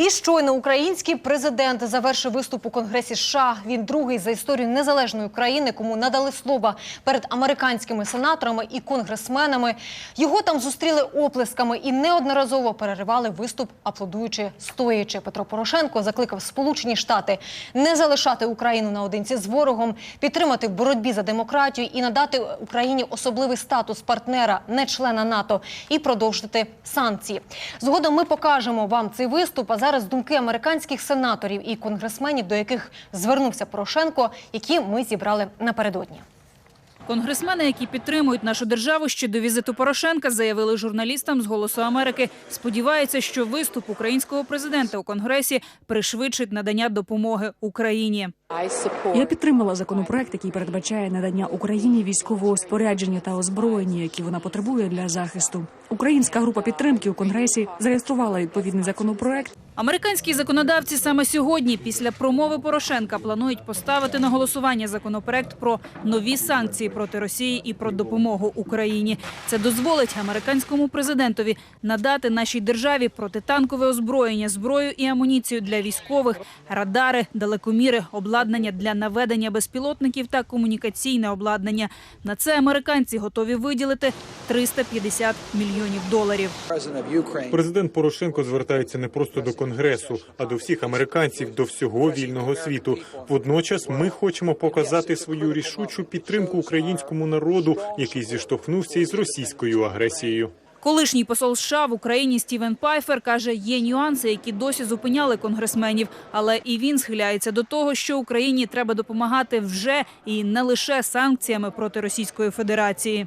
І щойно український президент завершив виступ у Конгресі США. Він другий за історію незалежної країни, кому надали слово перед американськими сенаторами і конгресменами. Його там зустріли оплесками і неодноразово переривали виступ, аплодуючи стоячи. Петро Порошенко закликав Сполучені Штати не залишати Україну наодинці з ворогом, підтримати в боротьбі за демократію і надати Україні особливий статус партнера, не члена НАТО, і продовжити санкції. Згодом ми покажемо вам цей виступ. А зараз думки американських сенаторів і конгресменів, до яких звернувся Порошенко, які ми зібрали напередодні. Конгресмени, які підтримують нашу державу ще до візиту Порошенка, заявили журналістам з «Голосу Америки», сподіваються, що виступ українського президента у Конгресі пришвидшить надання допомоги Україні. Я підтримала законопроект, який передбачає надання Україні військового спорядження та озброєння, які вона потребує для захисту. Українська група підтримки у конгресі зареєструвала відповідний законопроект. Американські законодавці саме сьогодні, після промови Порошенка, планують поставити на голосування законопроект про нові санкції проти Росії і про допомогу Україні. Це дозволить американському президентові надати нашій державі протитанкове озброєння, зброю і амуніцію для військових, радари, далекоміри, обладнання для наведення безпілотників та комунікаційне обладнання. На це американці готові виділити 350 мільйонів доларів. Президент Порошенко звертається не просто до конгресу, а до всіх американців, до всього вільного світу. Водночас ми хочемо показати свою рішучу підтримку українському народу, який зіштовхнувся із російською агресією. Колишній посол США в Україні Стівен Пайфер каже, є нюанси, які досі зупиняли конгресменів. Але і він схиляється до того, що Україні треба допомагати вже і не лише санкціями проти Російської Федерації.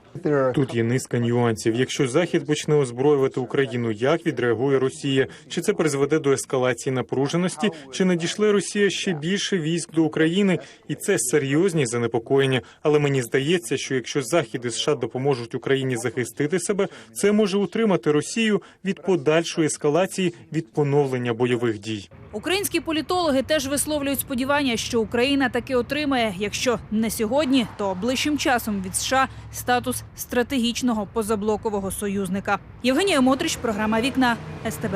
Тут є низка нюансів. Якщо Захід почне озброювати Україну, як відреагує Росія? Чи це призведе до ескалації напруженості? Чи надійшле Росія ще більше військ до України? І це серйозні занепокоєння. Але мені здається, що якщо Захід і США допоможуть Україні захистити себе, це може утримати Росію від подальшої ескалації від поновлення бойових дій. Українські політологи теж висловлюють сподівання, що Україна таки отримає, якщо не сьогодні, то ближчим часом від США статус стратегічного позаблокового союзника. Євгенія Мотрич, програма Вікна СТБ.